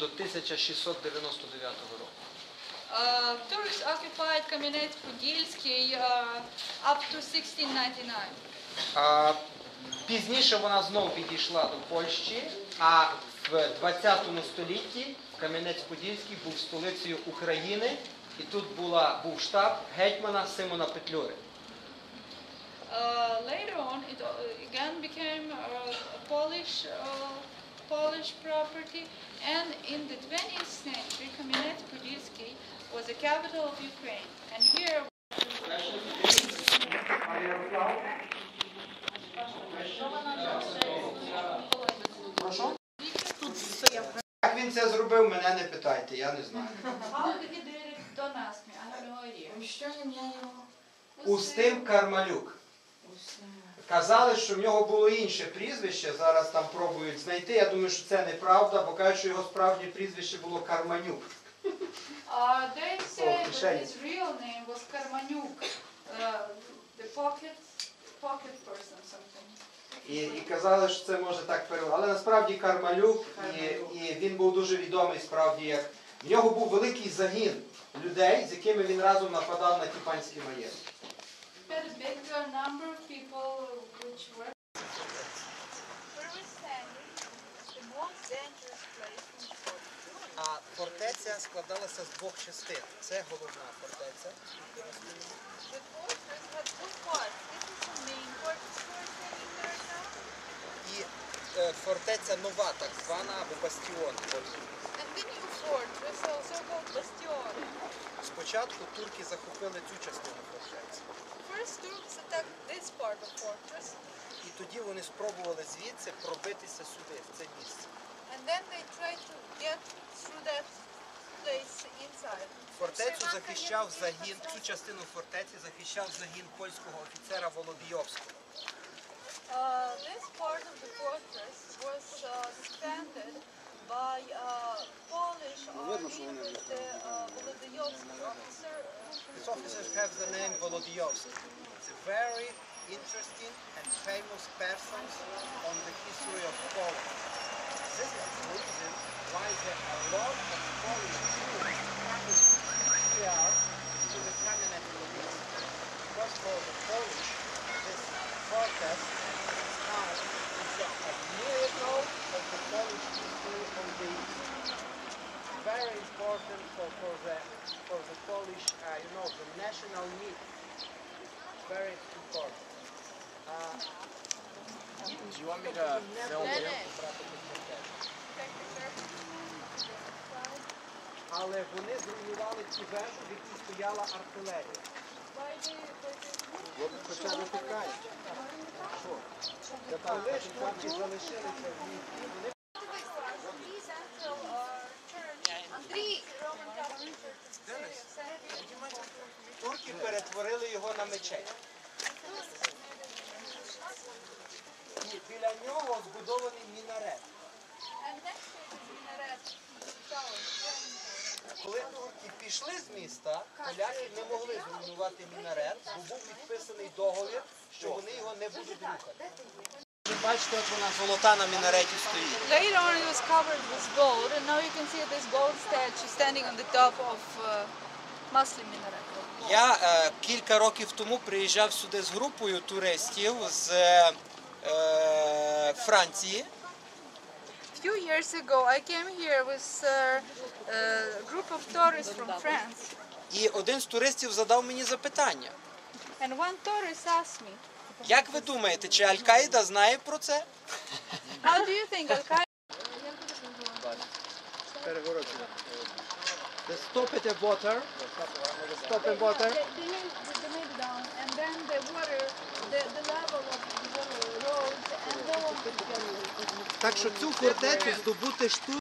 До 1699 року. Uh, Tourists occupied Kamenets-Podilsky uh, up to 1699. А, пізніше вона знов відійшла до Польщі, а в 20 столітті Кам'янець-Подільський був столицею України, і тут була, був штаб гетьмана Симона Петлюри. Uh, later on, it uh, again became uh, Polish, uh, Polish property, and in the 20th century, Kamenets-Podilsky was the capital of Ukraine. And here Як він це зробив, мене не питайте, я не знаю. Устим Кармалюк. Казали, що в нього було інше прізвище, зараз там пробують знайти. Я думаю, що це неправда, бо кажуть, що його справжнє прізвище було Карманюк. Uh, they say that кишені. his real name was Karmanyuk, uh, the pocket, pocket person, something. І, і казали, що це може так перевести. Але насправді Кармалюк, і, і він був дуже відомий справді як. В нього був великий загін людей, з якими він разом нападав на ті панські маєтки. Uh, were. Where we're standing, the most dangerous place in Portugal. А фортеця складалася з двох частин. Це головна фортеця. І е, фортеця нова, так звана, або бастіон. Спочатку турки захопили цю частину фортеці. І тоді вони спробували звідси пробитися сюди, в це місце. And then they tried to get through that place inside. Фортецю захищав загін, цю частину фортеці захищав загін польського офіцера Володійовського. Uh, this part of the fortress was uh, defended by uh, Polish army with the uh, Volodiyovsky officer. This officer has the name Volodiyovsky. It's a very interesting and famous person on the history of Poland. This is amazing. Why is there a lot Do you want me to film you? Але вони зруйнували ті вежі, в якій стояла артилерія. От хоча тікають. Що? Я там турки залишилися в місті, турки перетворили його на мечеть. І біля нього збудований мінарет. Коли турки пішли з міста, поляки не могли зруйнувати мінарет, бо був підписаний договір, що вони його не будуть рухати. Бачите, от вона золота на мінареті стоїть. Later on, it was covered with gold, and now you can see this gold statue standing on the top of uh, Muslim minaret. Я е, кілька років тому приїжджав сюди з групою туристів з е, Франції. Few years ago, I came here with uh, a group of tourists from France, І один з туристів задав мені запитання. and one tourist asked me, Як ви думаєте, чи Аль-Каїда знає про це? "How do you think Al Qaeda?" Перегородження. The stop at the water. Stop at water. They, they laid the, the down, and then the water, the, the level of the water rose, and no one could. Так що цю фортецю здобути штурм